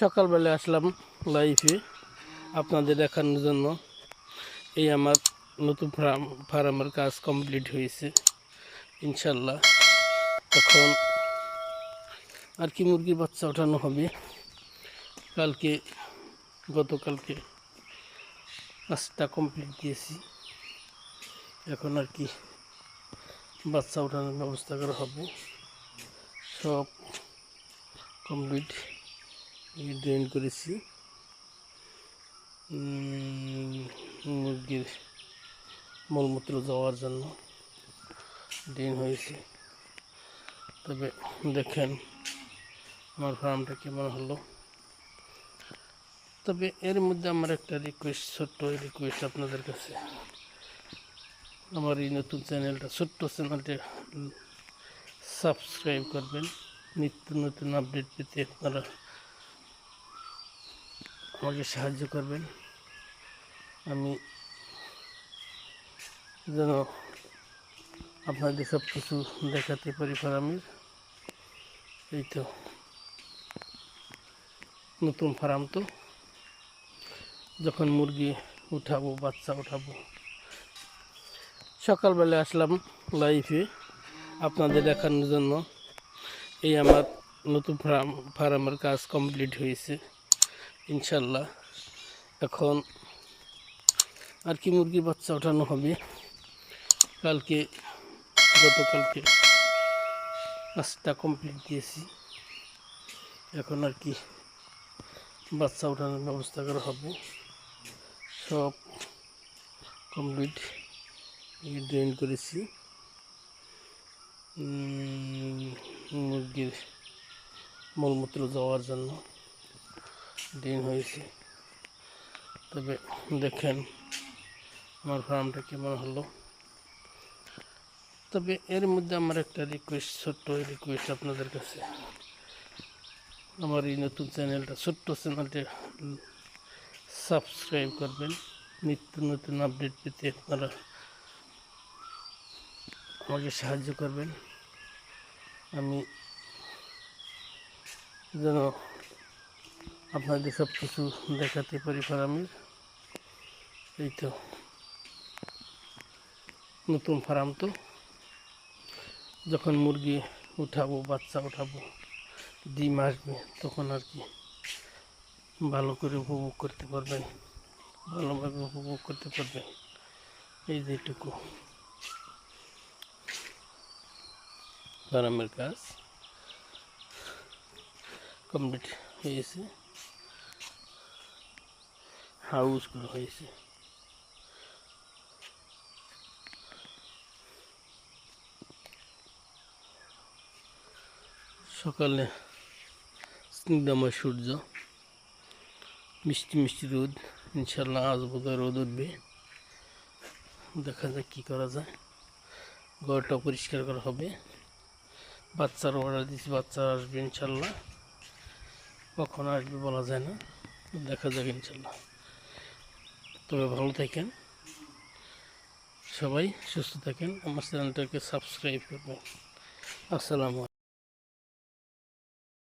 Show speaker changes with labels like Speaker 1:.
Speaker 1: সকালবেলা আসলাম লাইফে আপনাদের দেখানোর জন্য। এই আমার নতুন ফার্ম, ফার্মের কাজ কমপ্লিট হয়েছে, ইনশাল্লাহ। এখন আর কি মুরগির বাচ্চা ওঠানো হবে। কালকে, গতকালকে কাজটা কমপ্লিট দিয়েছি। এখন আর কি বাচ্চা ওঠানোর ব্যবস্থা করা হবে। সব কমপ্লিট। ড্রেন করেছি। মুরগির মলমূত্র যাওয়ার জন্য ড্রেন হয়েছে। তবে দেখেন, আমার ফার্মটা কেমন হলো। তবে এর মধ্যে আমার একটা রিকোয়েস্ট ছোট্ট রিকোয়েস্ট আপনাদের কাছে। আমার এই নতুন চ্যানেলটা, ছোট্ট চ্যানেলটা সাবস্ক্রাইব করবেন। নিত্য নতুন আপডেট পেতে আপনারা আমাকে সাহায্য করবেন। আমি যেন আপনাদের সব কিছু দেখাতে পারি ফার্মের। এই তো নতুন ফার্ম তো। যখন মুরগি উঠাবো, বাচ্চা উঠাবো। সকালবেলা আসলাম লাইফে আপনাদের দেখানোর জন্য। এই আমার নতুন ফার্ম, ফার্মের কাজ কমপ্লিট হয়েছে। ইনশাল্লাহ। এখন আর কি মুরগির বাচ্চা ওঠানো হবে? কালকে, গতকালকে কাজটা কমপ্লিট দিয়েছি। এখন আর কি বাচ্চা ওঠানোর ব্যবস্থা করা হবে। সব কমপ্লিট ড্রেন করেছি। মুরগির মলমূত্র যাওয়ার জন্য। ড্রেন হয়েছে। তবে দেখেন আমার ফার্মটা কেমন হলো। তবে এর মধ্যে আমার একটা রিকোয়েস্ট ছোট্ট রিকোয়েস্ট আপনাদের কাছে। আমার এই নতুন চ্যানেলটা, ছোট্ট চ্যানেলটা সাবস্ক্রাইব করবেন। নিত্য নতুন আপডেট পেতে আপনারা আমাকে সাহায্য করবেন। আমি যেন আপনাদের সব কিছু দেখাতে পারি ফার্মের। এই তো নতুন ফার্ম তো। যখন মুরগি উঠাবো, বাচ্চা উঠাবো, ডিম আসবে, তখন আর কি ভালো করে উপভোগ করতে পারবেন, ভালোভাবে উপভোগ করতে পারবেন। এই যেটুকু ফার্মের কাজ কমপ্লিট হয়েছে। হাউস করা হয়েছে। সকালে স্নিগ্ধময় সূর্য, মিষ্টি মিষ্টি রোদ ইনশাল্লাহ আজ বোধহয় রোদ উঠবে। দেখা যাক কী করা যায়। ঘরটা পরিষ্কার করা হবে। বাচ্চার অর্ডার দিয়েছি, বাচ্চা আসবে ইনশাল্লাহ কখন আসবে বলা যায় না। দেখা যাক ইনশাল্লাহ তবে ভালো থাকেন। সবাই সুস্থ থাকেন। আমার চ্যানেলটাকে সাবস্ক্রাইব করবেন। আসসালামু